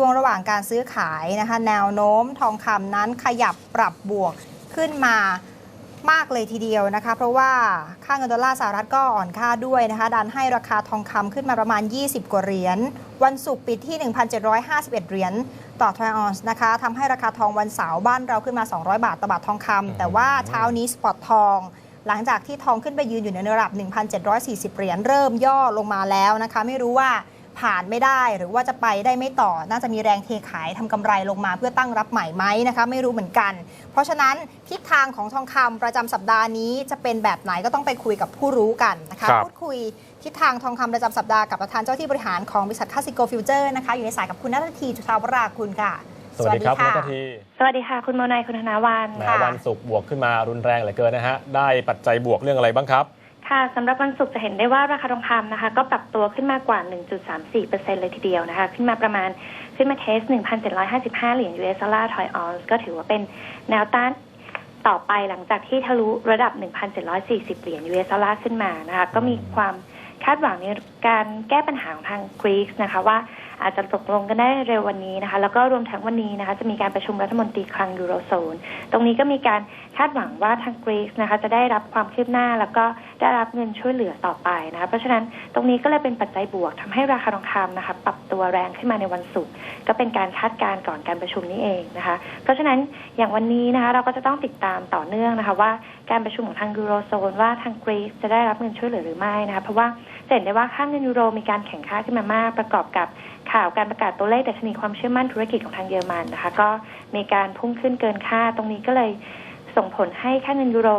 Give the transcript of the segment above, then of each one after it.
ช่วงระหว่างการซื้อขายนะคะ แนวโน้มทองคำนั้นขยับปรับบวกขึ้นมามากเลยทีเดียวนะคะ เพราะว่าค่าเงินดอลลาร์สหรัฐก็อ่อนค่าด้วยนะคะ ดันให้ราคาทองคำขึ้นมาประมาณ 20 กว่าเหรียญ วันศุกร์ปิดที่ 1,751 เหรียญต่อทรอยออนซ์นะคะทำให้ราคาทองวันเสาร์บ้านเราขึ้นมา 200 บาทต่อบาททองคำแต่ว่าเช้านี้สปอตทองหลังจากที่ทองขึ้นไปยืนอยู่ในระดับ 1,740 เหรียญเริ่มย่อลงมาแล้วนะคะ ไม่รู้ว่า ผ่านไม่ได้ หรือว่าจะไปได้ไม่ต่อ น่าจะมีแรงเทขายทำกำไรลงมาเพื่อตั้งรับใหม่ไหมนะคะไม่รู้เหมือนกัน เพราะฉะนั้นทิศทางของทองคำประจำสัปดาห์นี้จะเป็นแบบไหนก็ต้องไปคุยกับผู้รู้กันนะคะครับพูดคุยทิศทางทองคำประจำสัปดาห์กับประธานเจ้าที่บริหารของบริษัทคาสิโกฟิวเจอร์นะคะอยู่ในสายกับคุณนัททีจุฑาวราคุณค่ะสวัสดีครับคุณนัททีสวัสดีค่ะ คุณโมนายคุณธนาวันแหมค่ะวันศุกร์บวกขึ้นมารุนแรงเหลือเกินนะฮะได้ปัจจัยบวกเรื่องอะไรบ้างครับ ค่ะสำหรับวันศุกร์จะเห็นได้ว่าราคาทองคำนะคะ ก็ปรับตัวขึ้นมากว่า 1.34%เลยทีเดียวนะคะ ขึ้นมาประมาณขึ้นมาเทส 1,755 เหรียญ US ดอลลาร์ทอยออนซ์ก็ถือว่าเป็นแนวต้านต่อไปหลังจากที่ทะลุระดับ 1,740 เหรียญ US ดอลลาร์ขึ้นมานะคะ ก็มีความคาดหวังในการแก้ปัญหาของทางกรีซนะคะว่า อาจจะตกลงกันได้เร็ววันนี้นะคะ แล้วก็รวมทั้งวันนี้นะคะ จะมีการประชุมรัฐมนตรีคลังยูโรโซน ตรงนี้ก็มีการคาดหวังว่าทางกรีซนะคะ จะได้รับความคืบหน้าแล้วก็ได้รับเงินช่วยเหลือต่อไปนะคะ เพราะฉะนั้นตรงนี้ก็เลยเป็นปัจจัยบวกทำให้ราคาทองคำนะคะ ปรับตัวแรงขึ้นมาในวันศุกร์ก็เป็นการคาดการณ์ก่อนการประชุมนี้เองนะคะ เพราะฉะนั้นอย่างวันนี้นะคะ เราก็จะต้องติดตามต่อเนื่องนะคะ ว่าการประชุมของทางยูโรโซนว่าทางกรีซจะได้รับเงินช่วยเหลือหรือไม่นะคะ เพราะว่าเห็นได้ว่าค่าเงินยูโรมีการแข่งค่าขึ้นมามากประกอบกับ ข่าวการประกาศตัวเลขดัชนีความเชื่อมั่นธุรกิจของทางเยอรมันนะคะ ก็มีการพุ่งขึ้นเกินค่า ตรงนี้ก็เลยส่งผลให้ค่าเงินยูโร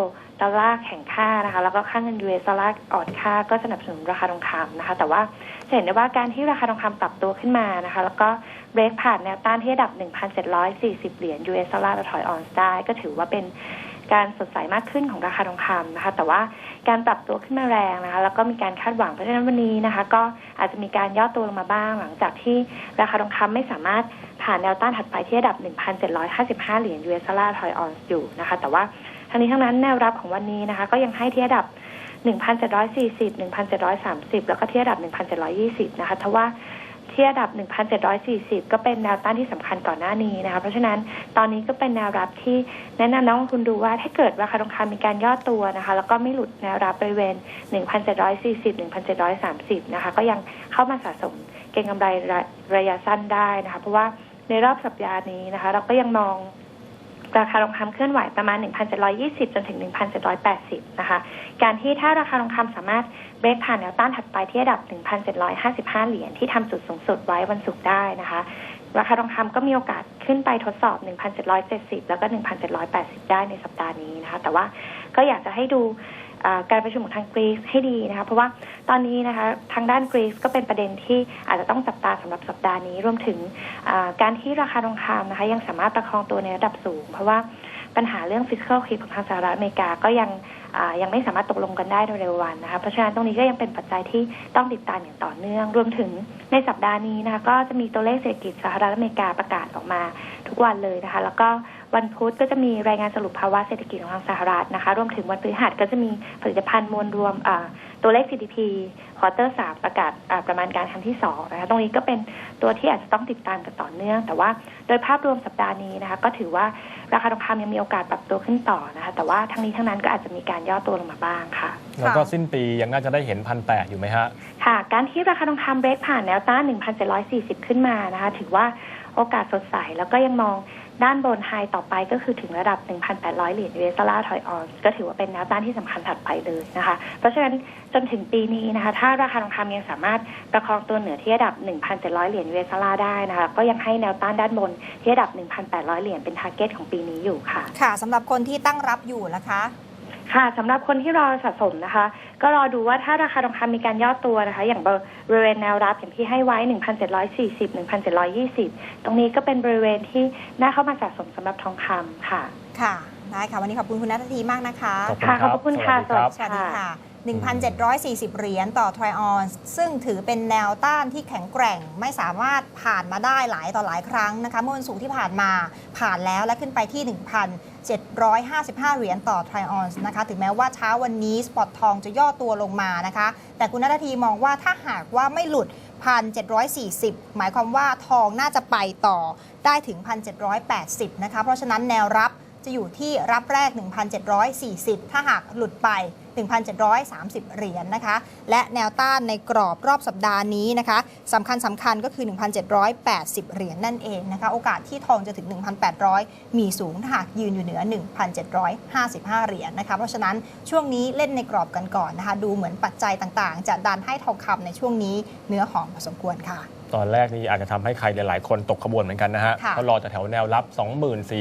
ดอลลาร์แข็งค่านะคะ แล้วก็ค่าเงินยูเอสดอลลาร์อ่อนค่าก็สนับสนุนราคาทองคำนะคะ แต่ว่าจะเห็นได้ว่าการที่ราคาทองคำปรับตัวขึ้นมานะคะ แล้วก็เบรกผ่านแนวต้านที่ระดับ 1,740 เหรียญยูเอสดอลลาร์ถอยออนซ์ได้ก็ถือว่าเป็น การสดใสมากขึ้นของราคาทองคำนะคะ แต่ว่าการปรับตัวขึ้นมาแรงนะคะ แล้วก็มีการคาดหวังเพราะฉะนั้นวันนี้นะคะ ก็อาจจะมีการย่อตัวลงมาบ้าง หลังจากที่ราคาทองคำไม่สามารถผ่านแนวต้านถัดไปที่ระดับ 1,755 เหรียญยูเอสดอลลาร์ถอยออนซ์อยู่นะคะ แต่ว่าทั้งนี้ทั้งนั้นแนวรับของวันนี้นะคะ ก็ยังให้ที่ระดับ1,740 1,730 แล้วก็ที่ระดับ 1,720 นะคะถ้าว่า ที่ระดับ 1,740 ก็เป็นแนวต้านที่สำคัญก่อนหน้านี้นะคะ เพราะฉะนั้นตอนนี้ก็เป็นแนวรับที่แนะนำนักลงทุนดูว่าถ้าเกิดราคาทองคำมีการย่อตัวนะคะ แล้วก็ไม่หลุดแนวรับบริเวณ 1,740 1,730 นะคะ ก็ยังเข้ามาสะสมเก็งกำไรระยะสั้นได้นะคะ เพราะว่าในรอบสัปดาห์นี้นะคะ เราก็ยังมอง ราคาทองคำเคลื่อนไหวประมาณ 1,720 จนถึง 1,780 นะคะ การที่ถ้าราคาทองคำสามารถเบรกผ่านแนวต้านถัดไปที่ระดับ 1,755 เหรียญที่ทำจุดสูงสุดไว้วันศุกร์ได้นะคะ ราคาทองคำก็มีโอกาสขึ้นไปทดสอบ 1,770 แล้วก็ 1,780 ได้ในสัปดาห์นี้นะคะ แต่ว่าก็อยากจะให้ดู การประชุมของทางกรีซให้ดีนะคะ เพราะว่าตอนนี้นะคะทางด้านกรีซก็เป็นประเด็นที่อาจจะต้องจับตาสำหรับสัปดาห์นี้รวมถึงการที่ราคาทองคำนะคะ ยังสามารถประคองตัวในระดับสูง เพราะว่าปัญหาเรื่อง fiscal cliff ของทางสหรัฐอเมริกาก็ยังยังไม่สามารถตกลงกันได้ในเร็ววันนะคะ เพราะฉะนั้นตรงนี้ก็ยังเป็นปัจจัยที่ต้องติดตามอย่างต่อเนื่อง รวมถึงในสัปดาห์นี้นะคะก็จะมีตัวเลขเศรษฐกิจสหรัฐอเมริกาประกาศออกมา วันเลยนะคะ แล้วก็วันพุธก็จะมีรายงานสรุปภาวะเศรษฐกิจของทางสหรัฐนะคะ รวมถึงวันพฤหัสก็จะมีผลิตภัณฑ์มวลรวมอ่าตัวเลข GDP ควอเตอร์สามประกาศอ่าประมาณการครั้งที่สองนะคะ ตรงนี้ก็เป็นตัวที่อาจจะต้องติดตามกันต่อเนื่อง แต่ว่าโดยภาพรวมสัปดาห์นี้นะคะ ก็ถือว่าราคาทองคำยังมีโอกาสปรับตัวขึ้นต่อนะคะ แต่ว่าทั้งนี้ทั้งนั้นก็อาจจะมีการย่อตัวลงมาบ้างค่ะ แล้วก็สิ้นปียังน่าจะได้เห็นพันแปดอยู่ไหมฮะ ค่ะ การที่ราคาทองคำเบรกผ่านแนวต้าน 1,740 ขึ้นมานะคะ ถือว่า โอกาสสดใส แล้วก็ยังมองด้านบนไฮต่อไปก็คือถึงระดับ 1,800 เหรียญ US ดอลลาร์ถอยออนก็ถือว่าเป็นแนวต้านที่สำคัญถัดไปเลยนะคะ เพราะฉะนั้นจนถึงปีนี้นะคะ ถ้าราคาทองคำยังสามารถประคองตัวเหนือที่ระดับ 1,700 เหรียญ US ดอลลาร์ได้นะคะ ก็ยังให้แนวต้านด้านบนที่ระดับ 1,800 เหรียญเป็นทาร์เก็ตของปีนี้อยู่ค่ะ ค่ะสำหรับคนที่ตั้งรับอยู่นะคะ ค่ะสำหรับคนที่รอสะสมนะคะ ก็รอดูว่าถ้าราคาทองคำมีการย่อตัวนะคะ อย่างบริเวณแนวรับอย่างที่ให้ไว้ 1,740 1,720 ตรงนี้ก็เป็นบริเวณที่น่าเข้ามาสะสมสำหรับทองคำค่ะ ค่ะ ได้ค่ะ วันนี้ขอบคุณคุณนัททีมากนะคะ ขอบค่ะ ขอบพระคุณค่ะ สวัสดีครับสวัสดีค่ะ 1,740 เหรียญต่อทรออนซึ่งถือเป็นแนวต้านที่แข็งแกร่งไม่สามารถผ่านมาได้หลายต่อหลายครั้งนะคะเมื่อวันศุกร์ที่ผ่านมาผ่านแล้วและขึ้นไปที่ 1,755 เหรียญต่อทรออนนะคะถึงแม้ว่าเช้าวันนี้สปอตทองจะย่อตัวลงมานะคะ แต่คุณนัททีมองว่าถ้าหากว่าไม่หลุด 1,740 หมายความว่าทองน่าจะไปต่อได้ถึง 1,780 นะคะเพราะฉะนั้นแนวรับจะอยู่ที่รับแรก 1,740 ถ้าหากหลุดไป 1,730 เหรียญนะคะ และแนวต้านในกรอบรอบสัปดาห์นี้นะคะสำคัญสำคัญก็คือ 1,780 เหรียญนั่นเองนะคะ โอกาสที่ทองจะถึง 1,800 มีสูงถ้าหากยืนอยู่เหนือ 1,755 เหรียญนะคะ เพราะฉะนั้นช่วงนี้เล่นในกรอบกันก่อนนะคะ ดูเหมือนปัจจัยต่างๆ จะดันให้ทองคำในช่วงนี้เนื้อหอมพอสมควรค่ะ ตอนแรกนี่อาจจะทำให้ใครหลาย ๆ คนตกขบวนเหมือนกันนะฮะค่ะเพราะรอจากแถวแนวรับ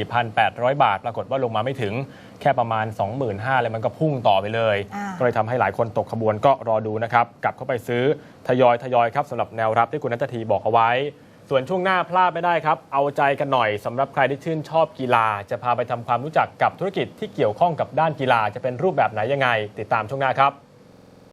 24,800 บาท ปรากฏว่าลงมาไม่ถึงแค่ประมาณ 25,000เลยมันก็พุ่งต่อไปเลยอ่าก็เลยทำให้หลายคนตกขบวนก็รอดูนะครับ กลับเข้าไปซื้อทยอยทยอยครับสำหรับแนวรับที่คุณนัททีบอกเอาไว้ ส่วนช่วงหน้าพลาดไม่ได้ครับ เอาใจกันหน่อยสำหรับใครที่ชื่นชอบกีฬา จะพาไปทำความรู้จักกับธุรกิจที่เกี่ยวข้องกับด้านกีฬาจะเป็นรูปแบบไหนยังไง ติดตามช่วงหน้าครับ